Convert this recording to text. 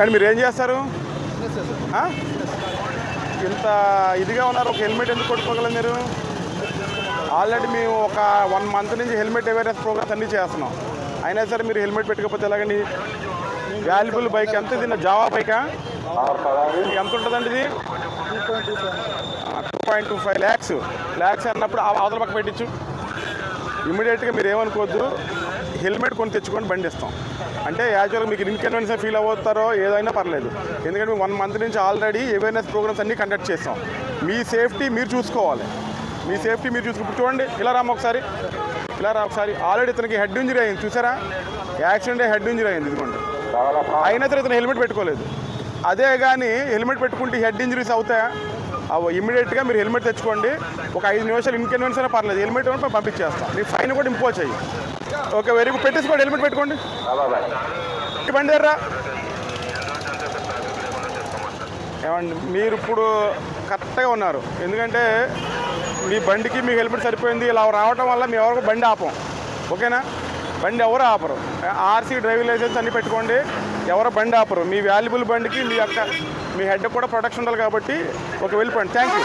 కానీ మీరు ఏం చేస్తారు? ఇంత ఇదిగా ఉన్నారు ఒక హెల్మెట్ ఎందుకు కొట్టుకోగలరు మీరు? ఆల్రెడీ మేము ఒక వన్ మంత్ నుంచి హెల్మెట్ అవేర్నెస్ ప్రోగ్రామ్స్ అన్నీ చేస్తున్నాం. అయినా సరే మీరు హెల్మెట్ పెట్టుకపోతే ఎలాగండి? వాల్యుబుల్ బైక్ ఎంత ఇది? జావా బైకా ఎంత ఉంటుందండి ఇది? Two point two five lakhs lakhs అన్నప్పుడు అవతల పక్క పెట్టించు. ఇమీడియట్గా మీరు ఏమనుకోవద్దు. హెల్మెట్ కొని తెచ్చుకొని బండి ఇస్తాం. అంటే యాక్చువల్గా మీకు ఇన్కన్వీనియన్స్ ఫీల్ అవుతారో ఏదైనా పర్లేదు. ఎందుకంటే వన్ మంత్ నుంచి ఆల్రెడీ అవేర్నెస్ ప్రోగ్రామ్స్ అన్నీ కండక్ట్ చేస్తాం మీ సేఫ్టీ మీరు చూసుకోవాలి. మీ సేఫ్టీ మీరు చూసుకు చూడండి ఇలా రామ్మ ఒకసారి. ఇలా రా ఒకసారి. ఆల్రెడీ ఇతనికి హెడ్ ఇంజరీ అయింది. చూసారా? యాక్సిడెంట్ హెడ్ ఇంజరీ అయింది ఇదిగోండి. అయినా సరే ఇతను హెల్మెట్ పెట్టుకోలేదు. అదే కానీ హెల్మెట్ పెట్టుకుంటే హెడ్ ఇంజరీస్ అవుతాయా? అవి మీరు హెల్మెట్ తెచ్చుకోండి. ఒక ఐదు నిమిషాలు ఇన్కన్వీనియన్స్ అయినా పర్లేదు. హెల్మెట్ ఇవ్వండి పంపించేస్తాం. మీ ఫైన్ కూడా ఇంపోజ్ అయ్యి ఓకే వెరీ గుడ్. పెట్టేసుకోండి హెల్మెట్ పెట్టుకోండి. బండి దగ్గర ఏమండి మీరు ఇప్పుడు కరెక్ట్గా ఉన్నారు. ఎందుకంటే మీ బండికి మీ హెల్మెట్ సరిపోయింది. ఇలా రావటం వల్ల మీ ఎవరికి బండి ఆపం. ఓకేనా? బండి ఎవరు ఆపరు. ఆర్సీ డ్రైవింగ్ లైసెన్స్ అన్నీ పెట్టుకోండి. ఎవరు బండి ఆపరు. మీ వాల్యుబుల్ బండికి మీ యొక్క మీ హెడ్ కూడా ప్రొటెక్షన్ ఉండాలి కాబట్టి ఒక వెళ్ళిపోండి థ్యాంక్ యూ